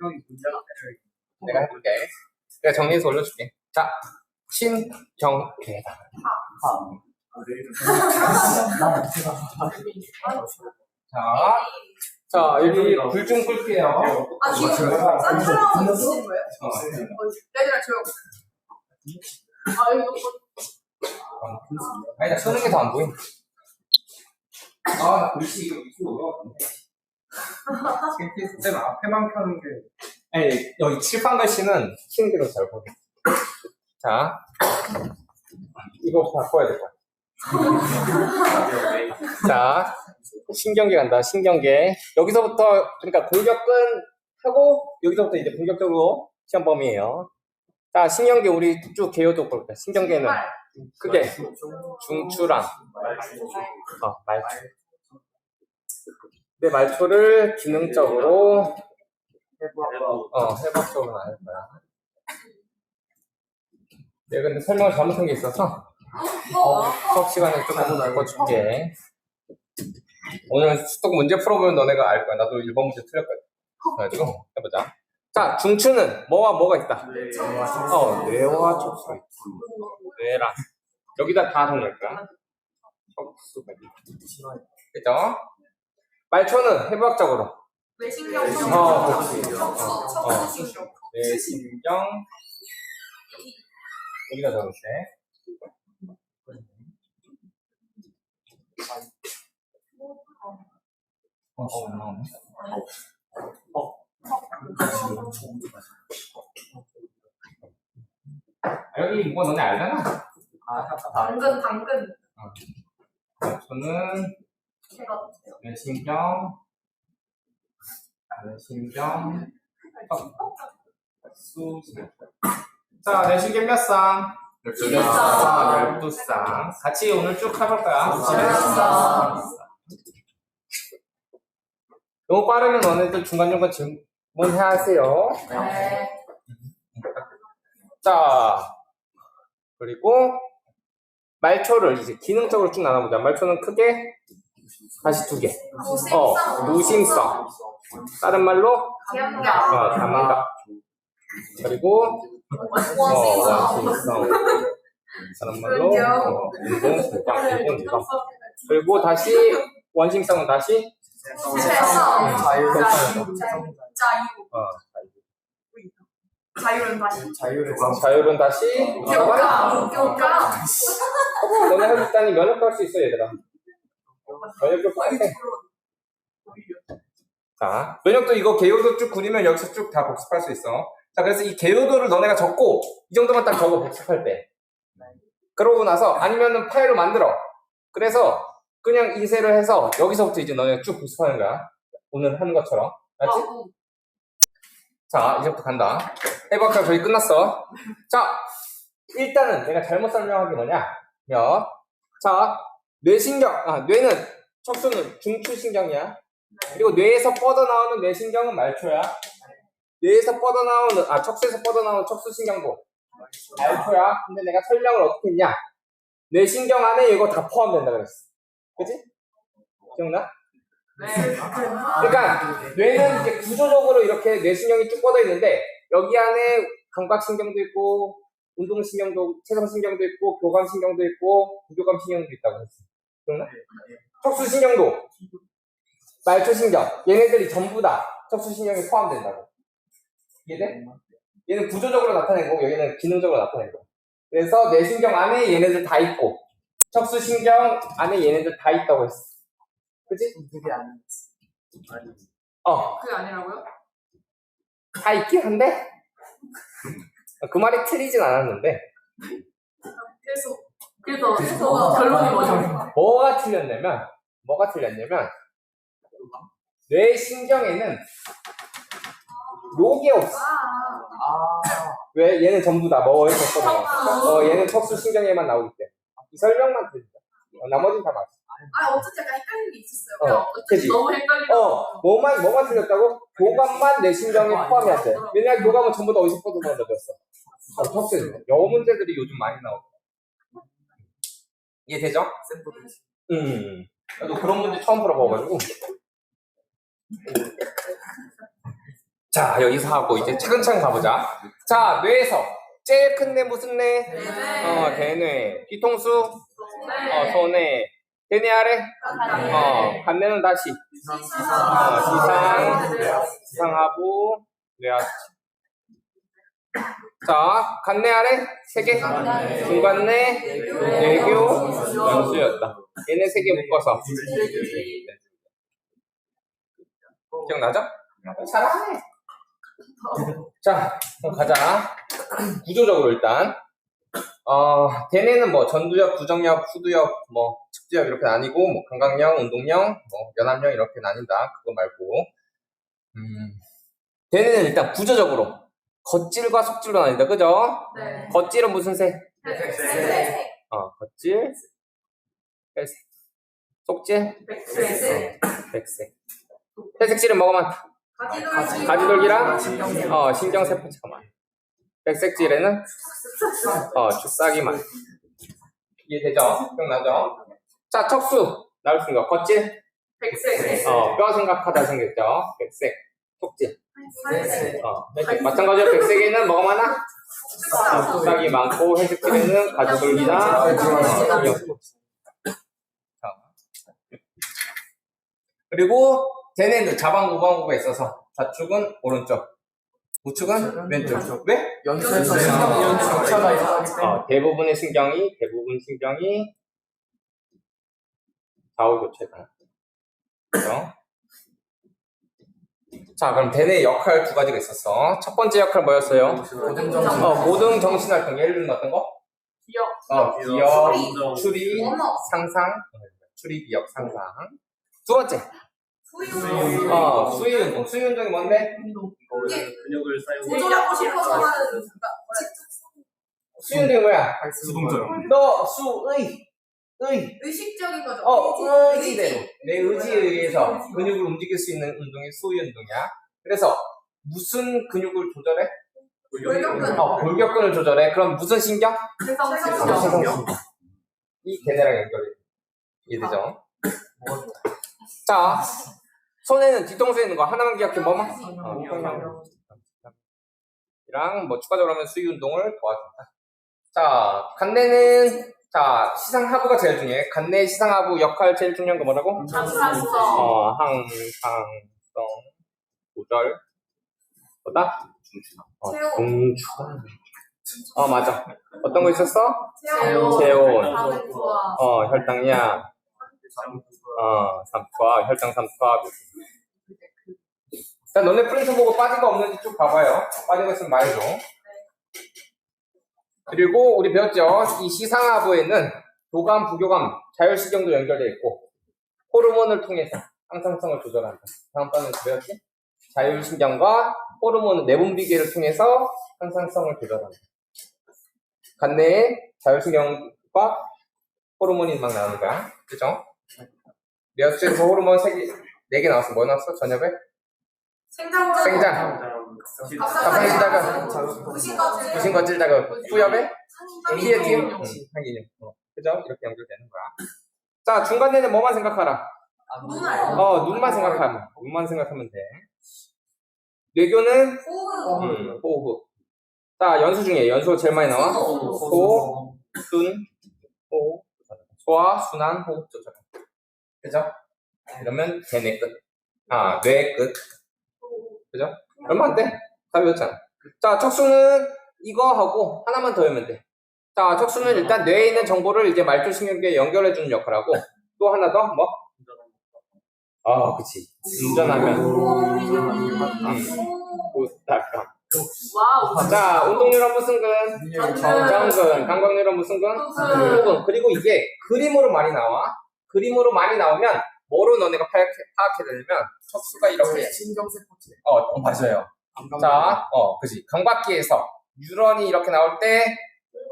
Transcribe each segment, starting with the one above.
형이 문제가 내가 해볼게. 내가 정리해서 올려줄게. 자, 신경계다. 자, 자 여기 불 좀 끌게요. 아 지금 싼 촬영하고 있으신 거예요? 얘들아 조용. 아 이거 아니, 나 쓰는 게더안 보인다. 아, 나 글씨 이거 밑으로 올라갔는데. 쌤 앞에만 켜는 게 아니, 여기 칠판 글씨는 게더 잘 보여. 자, 이거 바꿔야 될것 같아. 자, 신경계 간다, 신경계. 여기서부터, 그러니까 공격은 하고, 여기서부터 이제 본격적으로 시험 범위예요 자, 신경계 우리 쭉 개요도 볼게요. 신경계는 크게 중추랑, 어, 말초. 내 말초를 기능적으로 어, 해박적으로 안할 거야. 내가 근데 설명을 잘못한 게 있어서 수업 시간에 조금 바꿔줄게. 오늘 수독 문제 풀어보면 너네가 알 거야. 나도 1번 문제 틀렸거든. 그래가지고 해보자. 자, 중추는 뭐와 뭐가 있다? 어, 뇌와 있다. 뇌랑. 여기다 다 정리할 거야. 척수가 있다. 그죠? 말초는 해부학적으로 외신경 어, 그렇지. 척수 어, 척수 신경. 뇌신경 여기다 적을게. 어, 어, 나오네. 아, 여기 뭐 너네 알잖아. 당근 당근 저는 제가 뇌신경, 뇌신경. 자, 뇌신경 몇 쌍? 열두 쌍. 아, 12쌍. 같이 오늘 쭉 해볼 거야. 너무 빠르면 너네들 중간중간 질문해야 하세요. 네. 자, 그리고 말초를 이제 기능적으로 쭉 나눠보자. 말초는 크게 다시 두 개. 어, 노심성. 다른 말로 어, 감각. 그리고 어, 원심성. 다른 말로 어, 운동, 불량, 운동, 불량. 그리고 다시 원심성은 다시 최성 자유 자유 어, 자유는 다시 자유를 자율은 다시 교과 교과 어, 너네 해줬다니 면역할 수 있어 얘들아. 면역도 빨리 해. 자, 면역도 이거 개요도 쭉 그리면 여기서 쭉 다 복습할 수 있어. 자, 그래서 이 개요도를 너네가 적고, 이 정도만 딱 적어 복습할 때. 그러고 나서, 아니면은 파일로 만들어. 그래서, 그냥 인쇄를 해서, 여기서부터 이제 너네가 쭉 복습하는 거야. 오늘 하는 것처럼. 알지? 어, 자, 이제부터 간다. 해박할 거의 끝났어. 자, 일단은 내가 잘못 설명한 게 뭐냐? 요. 자, 뇌신경, 아, 뇌는, 척수는 중추신경이야. 그리고 뇌에서 뻗어나오는 뇌신경은 말초야. 뇌에서 뻗어나오는, 아, 척수에서 뻗어나오는 척수신경도 말초야. 근데 내가 설명을 어떻게 했냐? 뇌신경 안에 이거 다 포함된다 그랬어. 그치? 기억나? 네. 그러니까 뇌는 이제 구조적으로 이렇게 뇌신경이 쭉 뻗어 있는데 여기 안에 감각신경도 있고 운동신경도 체성신경도 있고 교감신경도 있고 부교감신경도 있다고 했어. 기억나? 척수신경도 말초신경 얘네들이 전부 다 척수신경에 포함된다고. 이해돼? 얘는 구조적으로 나타내고 여기는 기능적으로 나타내고. 그래서 뇌신경 안에 얘네들 다 있고 척수신경 안에 얘네들 다 있다고 했어. 그치? 그게 아니지 어. 그게 아니라고요? 다 있긴 한데 그 말이 틀리진 않았는데 그래서 그래서 그래서 결론이 뭐죠? 뭐가 틀렸냐면 뭐가 틀렸냐면 뇌 신경에는 요게 없어. 아, 아 왜? 얘는 전부 다 뭐에서 뻗어나 어 얘는 척수 신경에만 나오기 때문에. 이 설명만 틀리죠 어, 나머지는 다 맞아. 아 어쩐지 약간 헷갈린 게 있었어요. 어, 그치. 너무 헷갈리고. 어 뭐만 뭐가 틀렸다고? 교감만 뇌신경에 포함이 안돼. 왜냐면 교감은 전부 다 어디서 뻗어나온 거였어 어, 척수에서 영어 문제들이 요즘 많이 나오고. 이해되죠? 쌤도 음 나도 그런 문제 처음 풀어봐가지고 자, 여기서 하고 이제 차근차근 가보자. 자, 뇌에서 제일 큰 뇌 무슨 뇌? 어, 대뇌. 뒤통수? 어, 소뇌. 대뇌 아래? 어, 간뇌는 다시. 어, 지상. 지상하부, 뇌하체. 자, 간뇌 아래? 세 개? 중간뇌, 뇌교, 연수였다. 얘네 세 개 묶어서. 기억나죠? 잘하네. 자, 그럼 가자. 구조적으로 일단. 어, 대뇌는 뭐 전두엽, 부정엽, 후두엽, 뭐 측두엽 이렇게 나뉘고, 뭐 감각형, 운동형, 뭐 연합형 이렇게 나뉜다. 그거 말고. 음, 대뇌는 일단 구조적으로 겉질과 속질로 나뉜다. 그죠? 네. 겉질은 무슨 색? 백색. 어, 겉질, 회색. 속질, 백색. 백색. 회색질은? 가지돌기. 가지돌기랑 어, 신경세포체가 많아. 백색질에는 어, 주싹이 많아. 이해되죠? 기억나죠? 자, 척수. 나올 수 있는 거. 겉질. 백색. 어, 뼈 생각하다 생겼죠? 백색. 속질. 백색. 어, 회색. 마찬가지로 백색에는 뭐가 많아? 어, 주싹이 많고, 회색질에는 가지돌기나 어, 신경세포체. 자. 그리고 대뇌는 자방, 우방구가 있어서 좌측은 오른쪽, 우측은 왼쪽. 왜? 연수에서 신경 있어가기 때문에 어, 대부분의 신경이 대부분 신경이 좌우 교체가 그죠? 자 그럼 대뇌 역할 두 가지가 있었어. 첫 번째 역할 뭐였어요? 고등 정신 어, 모든 정신 활동 예를 들면 어떤 거? 기억. 어, 기억, 추리, 언어. 상상, 추리, 기억, 상상. 두 번째, 수유. 어, 수위 운동. 수위 운동이 뭔데? 근육을 사용 조절하고 싶어서 하는 그러니까 수위 운동이 뭐야? 수동적으로 너 수 의, 의, 의식적인 거죠. 어, 의지대로. 내 의지에 의해서 근육을 움직일 수 있는 운동이 소위 운동이야. 그래서 무슨 근육을 조절해? 골격근. 어, 골격근을 조절해. 그럼 무슨 신경? 세상신경. 세상신경. 이 걔네랑 연결해. 이해되죠? 자, 손에는 뒤통수에 있는 거 하나만 기억해. 뭐만? 어, 평형. 이랑 뭐 추가적으로 하면 수위 운동을 도와준다. 자, 간내는 자 시상하부가 제일 중요해. 간내 시상하부 역할 제일 중요한 거 뭐라고? 항상성. 어, 항상성, 조절, 뭐다? 어, 체온. 중추. 어, 맞아. 어떤 거 있었어? 체온. 체온. 어, 혈당량, 어, 삼투압, 혈당 삼투압. 자, 너네 프린트 보고 빠진 거 없는지 쭉 봐봐요. 빠진 거 있으면 말해줘. 그리고 우리 배웠죠? 이 시상하부에는 교감, 부교감, 자율신경도 연결되어 있고, 호르몬을 통해서 항상성을 조절한다. 다음 번에 배웠지? 자율신경과 호르몬 내분비계를 통해서 항상성을 조절한다. 간내에 자율신경과 호르몬이 막 나오는 거야. 그죠? 뇌하수에서 호르몬 3개, 4개 나왔어. 뭐 나왔어? 저녁에? 생장. 생장. 가상시다가 무신거지. 무신거질다가 후엽에. 음. 상기념. 어, 그죠? 이렇게 연결되는 거야. 자, 중간에는 뭐만 생각하라? 눈알. 어, 눈만 생각하면, 눈만 생각하면 돼. 뇌교는, 호흡. 음, 호흡. 자, 연수 중에 연수가 제일 많이 나와. 소. 소, 순, 호, 소화, 순환, 호흡 조절. 그죠? 이러면 대뇌 끝. 아, 뇌 끝. 그죠? 얼마 안 돼. 다 배웠잖아. 자, 척수는 이거 하고 하나만 더 외우면 돼. 자, 척수는 일단 뇌에 있는 정보를 이제 말초신경계에 연결해주는 역할하고 또 하나 더 뭐? 아, 그치. 운전하면 보다가. 와우. 자, 운동유로 무슨 근? 정근. 감각유로 무슨 근? 근. 그리고 이게 그림으로 많이 나와. 그림으로 많이 나오면 뭐로 너네가 파악해, 파악해야 되냐면 척수가 이렇게 신경세포체 어, 어, 맞아요. 자, 어, 그지. 감각기에서 뉴런이 이렇게 나올 때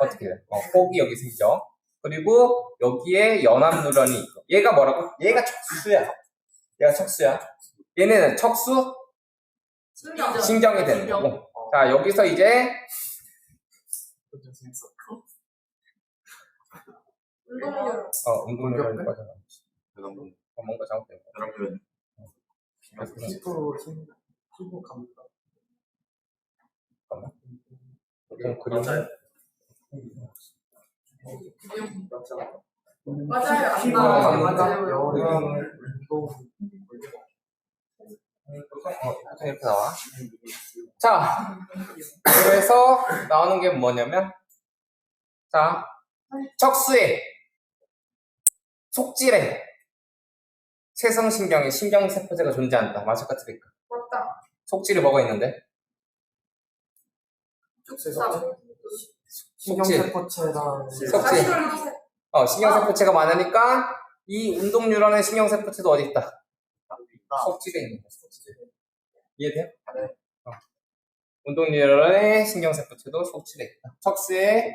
어떻게 돼? 어, 폭이 여기 생겨. 그리고 여기에 연합 뉴런이 있고. 얘가 뭐라고? 얘가 척수야. 얘가 척수야. 얘네는 척수 신경. 신경이 되는 거고. 자, 여기서 이제 운동류. 어, 운동 뉴런이 빠져나. 어, 뭔가 잘못된 거. 여러분 피부 피부 감각 그림. 맞아요. 맞아요. 여울이 어, 보통 이렇게 나와. 자, 그래서 나오는 게 뭐냐면, 자, 척수에, 속질에, 세성신경에 신경세포제가 존재한다. 맞을까, 틀릴까? 맞다. 속질이 뭐가 있는데? 쭉 신경세포체랑 속질. 어, 신경세포체가 많으니까, 이 운동뉴런의 신경세포체도 어디 있다? 속질에 있는 거야, 속질에. 이해돼요? 네. 어. 운동뉴런의 신경세포체도 속질에 있다. 척수의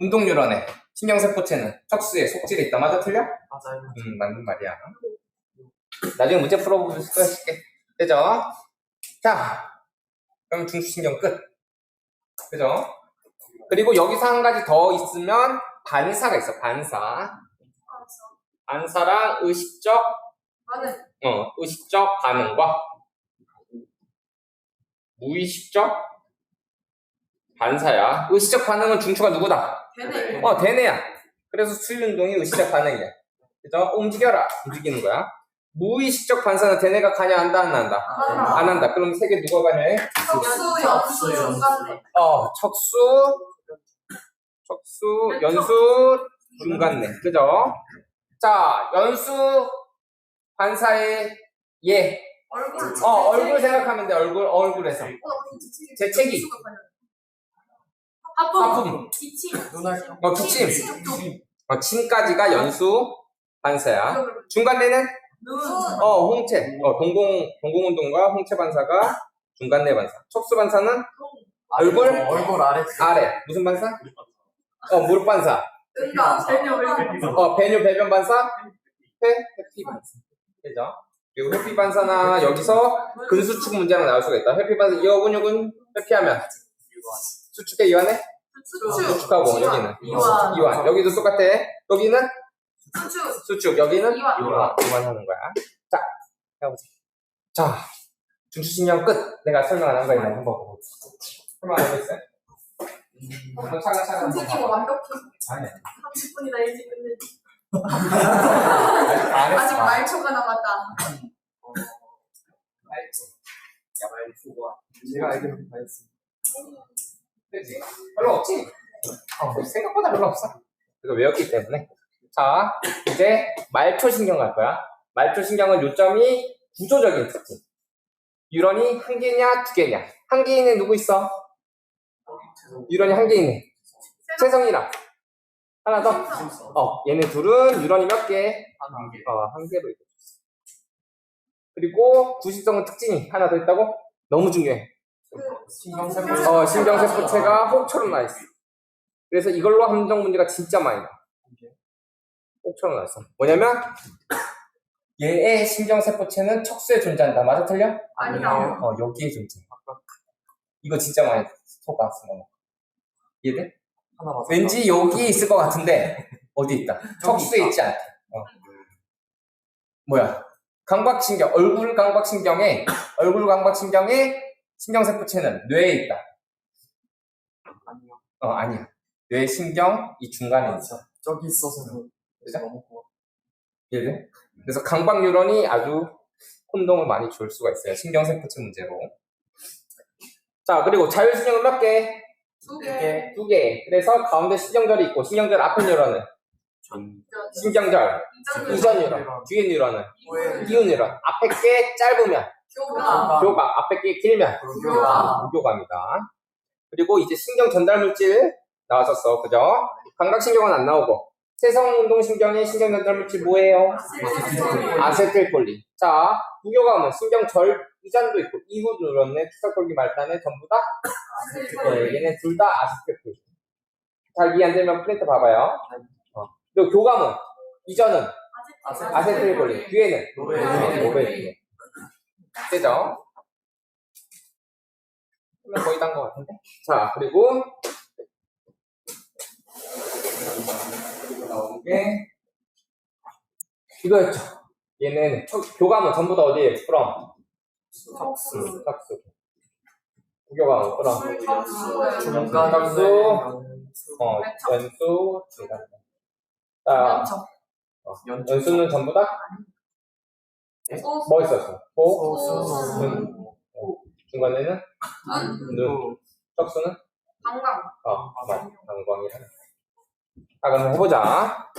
운동뉴런의 신경세포체는 척수에 속질에 있다. 맞아, 틀려? 맞아요. 음, 맞는 말이야. 나중에 문제 풀어보실 거 있게. 되죠? 자, 그럼 중추신경 끝. 그죠? 그리고 여기서 한 가지 더 있으면 반사가 있어, 반사. 반사랑 의식적, 나는 어, 의식적 반응과 무의식적 반사야. 의식적 반응은 중추가 누구다? 되네. 어, 대뇌야. 그래서 수유운동이 의식적 반응이야. 그죠? 움직여라. 움직이는 거야. 무의식적 반사는 대뇌가 가냐, 한다, 안 한다? 안 한다. 그럼 세 개 누가 가냐 해? 척수, 연수, 중간대. 어, 척수, 척수, 연수, 중간내. 그죠? 자, 연수 반사의 예. 얼굴. 어, 얼굴 생각하면 돼. 얼굴, 얼굴에서. 재채기. 하품. 하품. 기침. 눈알 어, 기침. 침. 어, 침까지가 연수 반사야. 중간내는 눈. 어, 홍채. 어, 동공, 동공 운동과 홍채 반사가 중간내 반사. 척수 반사는 얼굴? 얼굴 아래 아래. 무슨 반사? 어, 무릎 반사. 응가. 배뇨. 배뇨. 어, 배뇨 배변 반사? 회, 회피 반사. 그죠? 그리고 회피 반사나 여기서 근수축 문제가 나올 수가 있다. 회피 반사, 이 어 근육은 회피하면 수축에 이완해? 수축. 수축하고 여기는 이완. 이완. 여기도 똑같아. 여기는 수축. 수축, 여기는 이완. 이완. 이완하는 거야. 자, 해보자. 자, 중추신경 끝. 내가 설명 안 한거 있나 한번 보고. 설명 안 하고 있어요? 한번 차근차근 선생님 완벽해. 아니, 30분이나 일찍 끝내지. 아직 안 아직 했어. 말초가 남았다. 제가 알기로는 다 했습 그지? 별로 없지? 어, 생각보다 별로 없어. 이거 외웠기 때문에. 자, 이제 말초신경 갈 거야. 말초신경은 요점이 구조적인 특징. 유런이 한 개냐, 두 개냐. 한 개인에 누구 있어? 유런이 한 개이네. 세성이랑. 하나 더. 어, 얘네 둘은 유런이 몇 개? 하나 어, 한 개로 있어. 그리고 구시성은 특징이 하나 더 있다고? 너무 중요해. 신경세포체 어, 신경세포체가 혹처럼 나 있어. 그래서 이걸로 함정 문제가 진짜 많이 나. 혹처럼 나 있어. 뭐냐면 얘의 신경세포체는 척수에 존재한다. 맞아 틀려? 아니다. 어, 여기에 존재. 이거 진짜 많이 속았어. 너. 이해돼? 왠지 여기 있을 것 같은데 어디 있다? 척수에 있지 않다. 어. 뭐야? 감각신경, 얼굴 감각신경에 얼굴 감각신경에 신경세포체는 뇌에 있다. 아니요. 어 아니야. 뇌 신경 이 중간에 있어. 저기 있어서 그죠? 너무 고마워. 이해돼? 그래서 감각 뉴런이 아주 혼동을 많이 줄 수가 있어요. 신경세포체 문제로. 자 그리고 자율신경은 몇 개? 두 개. 두 개. 그래서 가운데 신경절이 있고 신경절 앞에 뉴런은 신경절. 이전 뉴런, 뒤에 뉴런은 이후 뉴런. 앞에 게 짧으면 교가. 교감, 앞에 게 길면 교감. 무교감이다. 그리고 이제 신경 전달 물질 나왔었어, 그죠? 감각신경은 안 나오고 세성운동신경의 신경 전달 물질 뭐예요? 아세틸콜린. 자, 무교감은 신경 절 이전도 있고 이후 누런의 투석골기 말단에 전부 다 네, 얘네 둘 다 아세틸콜린. 잘 이해 안 되면 프린트 봐봐요. 어. 그리고 교감은 이전은 아세틸콜린, 뒤에는 노래 노베. 되죠? 그러면 거의 다한것 같은데? 자, 그리고 그리고 나오는 게 이거였죠. 얘는 초- 교감은 전부 다 어디에? from 척수. 척수. 부교감 그럼 접수. 중간 점수. 어 왼쪽. 연수 중간. 자. 어, 연수는 전부 다 소. 뭐 있었어? 보, 소. 눈, 어, 중간에는 눈. 눈, 척수는 방광. 어, 맞, 방광이라. 자, 그럼 해보자.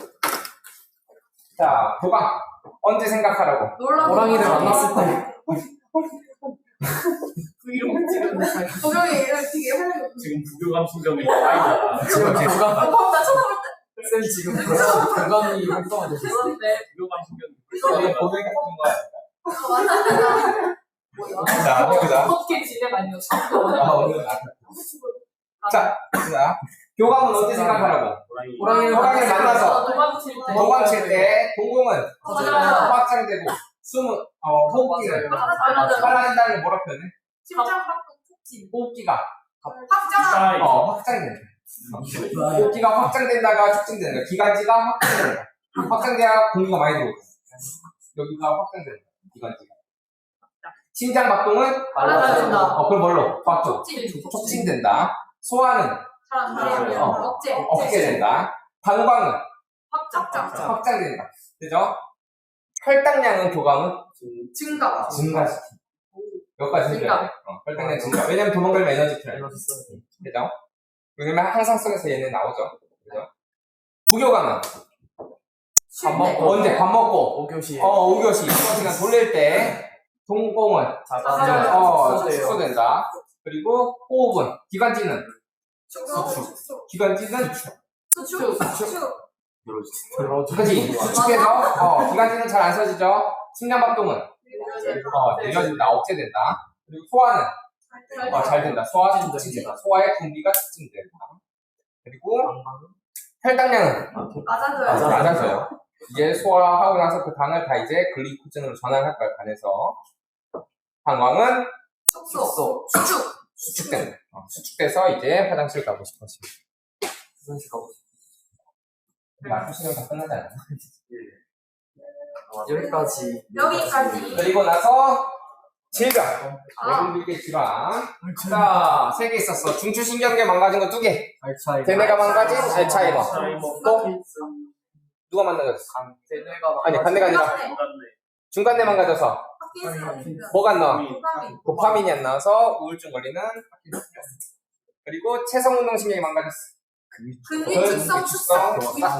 자, 교감 언제 생각하라고? 놀라운 호랑이를 거. 만났을 때 브이로그 찍은데. 도경이 되게 하려고. 지금 부교감 신경이 쌓이잖아. 지금 교감 어, 나 쳐다볼 때. 쌤 지금 교감이 활성화되셨어요. 그런데. 부교감 신경이 이게 고백 같은. 자, 해보자. 어떻게 진행 아니었어? 아, 오늘 나. 자, 자, 교감은 언제 생각하라고? 호랑이. 호랑이를 만나서 도망칠 때. 도망칠 때 동공은 맞아요. 확장되고 숨은 어 호흡기는 맞아요. 살아난다는 뭐라 표현해? 심장 박동 촉진. 호흡기가 확장. 어 확장된다. 호흡기가 확장된다가 촉진된다. 기관지가 확장된다. 확장돼야 공기가 많이 들어오고 여기가 확장된다. 기관지가. 심장 박동은 빨라진다. 어 그럼 뭘로? 박동. 촉진. 촉진된다. 소화는 사람 사람. 어. 억제. 억제된다. 방광은 확장. 확장된다. 그죠? 혈당량은 교감은 증가. 증가시키. 여기까지 증가. 해줘야 돼. 어, 혈당량 증가. 왜냐면 도망가면 에너지 필요해. 그죠? 왜냐면 항상 속에서 얘는 나오죠. 그죠? 부교감은 쉴 밥 때. 먹고. 언제 밥 먹고 5교시 어 5교시 2시간 돌릴 때 동공은 자가. 어. 축소된다. 그리고 호흡은 기관지는 수축. 기관지는 수축. 수축. 들어줘 그지 수축해서 어 기관지는 잘 안 써지죠. 심장 박동은 어 느려진다 억제된다. 그리고 소화는 어, 잘 된다. 소화 촉진된다. 소화의 분비가 촉진된다. 그리고 혈당량은 맞아줘요. 맞아. 낮아져요. 이제 소화하고 나서 그 당을 다 이제 글리코젠으로 전환할 거야 간에서 방광은 축소. 수축. 수축된다. 어, 수축돼서 이제 화장실 가고 싶어지. 화장실 가고 말투 시간 다 끝나지 않았나? 여기까지 여기까지. 그리고 나서 질병. 아. 외국인계 질환. 자, 세 개 있었어. 중추신경계 망가진 거 두 개. 알차이 대뇌가 망가진 알츠하이머. 알츠하이머. 또 누가 망가졌어? 대뇌가 아니, 간대가 아니라. 중간에 망가져서. 뭐가 안 나와? 도파민. 도파민이 안 나와서 우울증 걸리는 그리고 체성 운동 신경이 망가졌어. 근육 축성 축성. 자,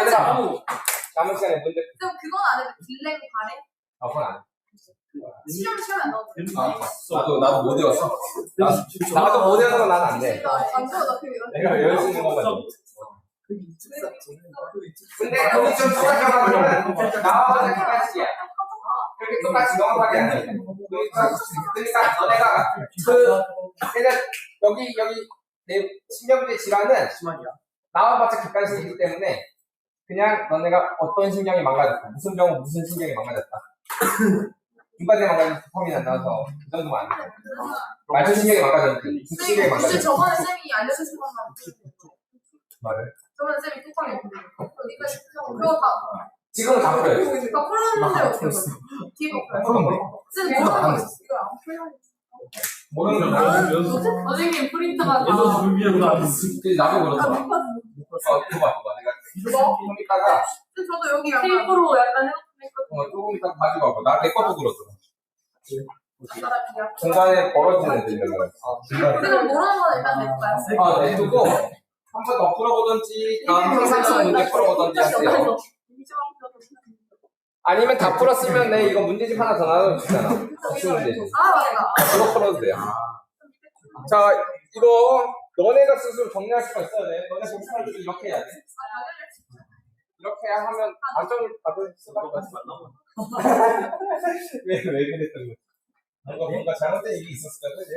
얘들아. 남은 시간에 문제. 그럼 그건 안 해도 딜랭 발행? 아, 그건 안 해. 시험 시험에 안. 나도, 나도 못 외웠어. 나도 못 외우는 건난안 돼. 나 이런. 내가 외울 수 있는 것만. 근데 거기 좀 추가적으로는 나와서 기관지야. 그렇게 똑같이 명확하게 안 해. 그러니까, 그러니까 너네가 그, 그냥 여기, 여기 내 신경계 질환은? 나와봤자 객관식이기 때문에 그냥 너네가 어떤 신경이 망가졌다. 무슨 병은 무슨 신경이 망가졌다. 중간에 망가진 도파민 안 나와서 그 정도만 안 돼. 말초 신경이 망가졌는데 국 신경이 굳이 망가졌다. 저번에 쌤이 알려주신 것만. 말을. 저번에 쌤이 뚜껑이 없는데. 그러니까 그거 다. 지금은 다 풀어요. 그러니까 풀었는데 어떻게 풀어? 뒤에 거 푸는 거. 쌤 뭐라고 했어? 이거 안 풀려. 모르는 거. 연수 선생님 프린트가 연수 준비한 거안 했어. 근데 나도 그렇더라. 어, 그거 봐, 그거. 내가 조금 있다가, 저도 여기 약간 테이프로 약간 해놓고 어, 조금 있다가 가지고 와봐. 나, 내 것도 그렇더라. 중간에 벌어지는 거. 어, 중간에. 그냥 모르는 건 일단 냈어요. 아, 내두고, 한 번 더 풀어보든지, 다음 항상성 문제 풀어보든지 하세요. 아니면 다 풀었으면 내 이거 문제집 하나 더 나눠주잖아. 쉬운 문제집. 아 맞다. 그거 풀어도 돼요. 자, 이거 너네가 스스로 정리할 수가 있어야 돼. 너네 복습할 이렇게 해야 돼. 이렇게 하면 만점을 받을 수가 없어. 왜, 왜 그랬던 거야? 뭔가, 뭔가 잘못된 일이 있었을까, 그지?